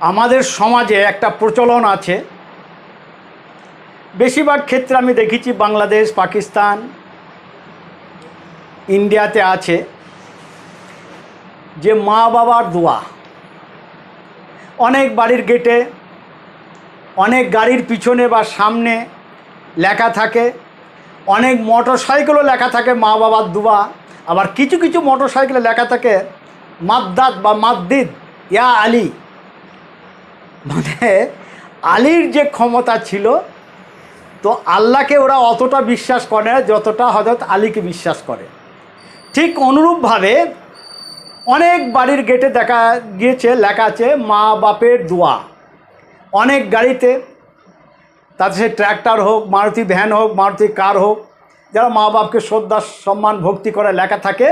আমাদের সমাজে একটা প্রচলন আছে। বেশিরভাগ ক্ষেত্রে আমি দেখেছি বাংলাদেশ, পাকিস্তান, ইন্ডিয়াতে আছে যে মা বাবার দোয়া। অনেক বাড়ির গেটে, অনেক গাড়ির পিছনে বা সামনে লেখা থাকে, অনেক মোটর সাইকেলও লেখা থাকে মা বাবার দোয়া। আবার কিছু কিছু মোটর সাইকেলে লেখা থাকে, মাদ্দাত বা মাদ্দিদ ইয়া আলী মানে আলীর যে ক্ষমতা ছিল, তো আল্লাহকে ওরা অতটা বিশ্বাস করে না যতটা হজরত আলীকে বিশ্বাস করে। ঠিক অনুরূপভাবে অনেক বাড়ির গেটে দেখা গিয়েছে, লেখা আছে, মা বাপের দোয়া। অনেক গাড়িতে, তাতে সে ট্র্যাক্টর হোক, মারুতি ভ্যান হোক, মারুতি কার হোক, যারা মা বাপকে শ্রদ্ধা, সম্মান, ভক্তি করে লেখা থাকে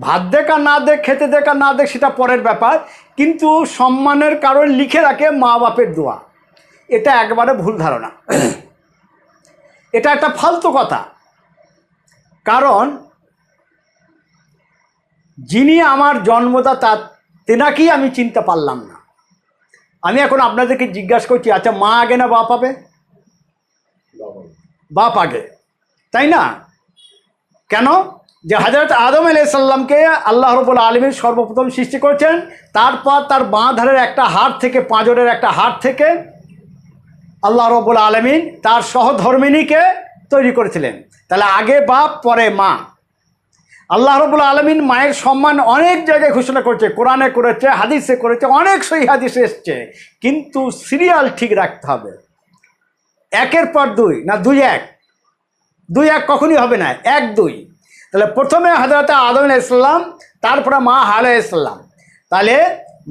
ভাত দেখ আর না দেখ খেতে দেখ আর না দেখ সেটা পরের ব্যাপার। কিন্তু সম্মানের কারণ লিখে রাখে মা বাপের দোয়া। এটা একবারে ভুল ধারণা। এটা একটা ফালতু কথা। কারণ যিনি আমার জন্মদাতা তেনাকেই আমি চিনতে পারলাম না। আমি এখন আপনাদেরকে জিজ্ঞাসা করছি আচ্ছা মা আগে না বাপ হবে বাপ আগে। তাই না? কেন? যে হাজরত আদম আলাইসাল্লামকে আল্লাহ রবুল আলমীর সর্বপ্রথম সৃষ্টি করেছেন, তারপর তার বাঁ ধারের একটা হাট থেকে, পাঁজরের একটা হাট থেকে আল্লাহ রবুল আলমিন তার সহধর্মিনীকে তৈরি করেছিলেন। তাহলে আগে বাপ, পরে মা। আল্লাহ রবুল আলমিন মায়ের সম্মান অনেক জায়গায় ঘোষণা করেছে, কোরআনে করেছে, হাদিসে করেছে, অনেক সহি হাদিসে এসছে। কিন্তু সিরিয়াল ঠিক রাখতে হবে। একের পর দুই, না দুই এক? দুই এক কখনই হবে না, এক দুই। তাহলে প্রথমে হাজরত আদম ইসলাম তারপরে মা হালে ইসলাম তাহলে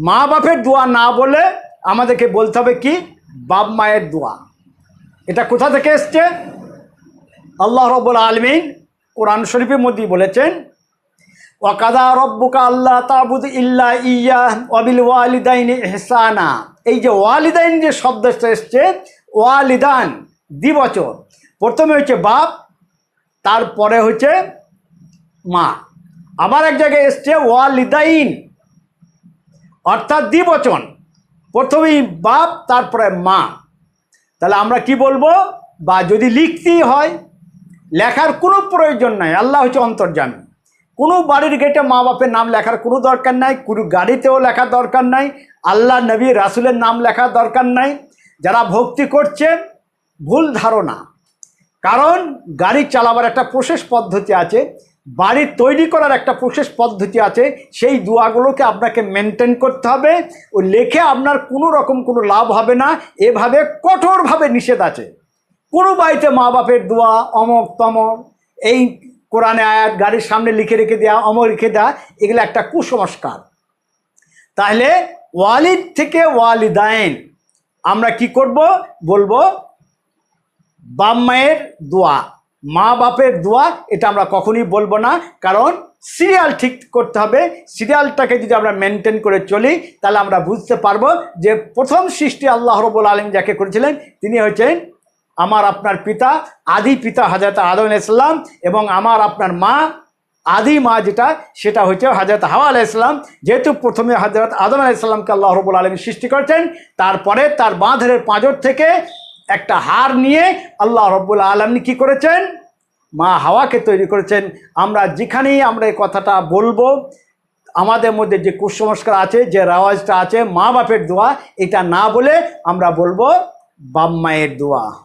মা বাপের দোয়া না বলে আমাদেরকে বলতে হবে কি? বাপ মায়ের দোয়া। এটা কোথা থেকে এসছে? আল্লাহ রব্বুল আলমিন কোরআন শরীফের মধ্যেই বলেছেন, ওয়াকাদা রব্বুকা আল্লাহ তাবুদ ইল্লা ইয়া অবিল ওয়ালিদাইন হেসানা এই যে ওয়ালিদাইন যে শব্দটা এসছে ওয়ালিদান, দ্বিবচন। প্রথমে হচ্ছে বাপ, তারপরে হচ্ছে মা। আবার এক জায়গায় এসছে, ওয়ালিদাইন। অর্থাৎ দ্বিবচন। প্রথমেই বাপ, তারপরে মা। তাহলে আমরা কি বলব? বা যদি লিখতেই হয়, লেখার কোনো প্রয়োজন নাই। আল্লাহ হচ্ছে অন্তর্জামী কোনো বাড়ির গেটে মা বাপের নাম লেখার কোনো দরকার নাই, কোনো গাড়িতেও লেখার দরকার নাই, আল্লাহ, নবী, রাসুলের নাম লেখার দরকার নাই। যারা ভক্তি করছেন ভুল ধারণা। কারণ গাড়ি চালাবার একটা প্রসেস পদ্ধতি আছে বাড়ি তৈরি করার একটা প্রসেস পদ্ধতি আছে। সেই দোয়াগুলোকে আপনাকে মেনটেন করতে হবে। ও লেখে আপনার কোনো রকম কোনো লাভ হবে না। এভাবে কঠোরভাবে নিষেধ আছে। কোনো বাড়িতে মা বাপের দোয়া, অমক, তমক, এই কোরআনে আয়াত, গাড়ির সামনে লিখে রেখে দেওয়া অমর রেখে দেওয়া এগুলো একটা কুসংস্কার। তাহলে ওয়ালিদ থেকে ওয়ালিদাইন আমরা কি করব? বলব বাপ মায়ের দোয়া। মা বাপের দোয়া, এটা আমরা কখনই বলব না। কারণ সিরিয়াল ঠিক করতে হবে। সিরিয়ালটাকে যদি আমরা মেনটেন করে চলি, তাহলে আমরা বুঝতে পারব যে প্রথম সৃষ্টি আল্লাহ রবুল আলম যাকে করেছিলেন, তিনি হচ্ছেন আমার আপনার পিতা, আদি পিতা হাজরত আদম ইসলাম এবং আমার আপনার মা, আদি মা যেটা, সেটা হচ্ছে হাজরত হাওয়া আলাহ ইসলাম যেহেতু প্রথমে হাজরত আদম আলাহ আল্লাহ রবুল আলমী সৃষ্টি করেছেন, তারপরে তার বাঁধের পাঁজর থেকে একটা হার নিয়ে আল্লাহ রব্বুল আলমী কি করেছেন? মা হাওয়াকে তৈরি করেছেন। আমরা যেখানেই আমরা এই কথাটা বলব, আমাদের মধ্যে যে কুসংস্কার আছে, যে রেওয়াজটা আছে মা বাপের দোয়া, এটা না বলে আমরা বলব বাপ মায়ের দোয়া।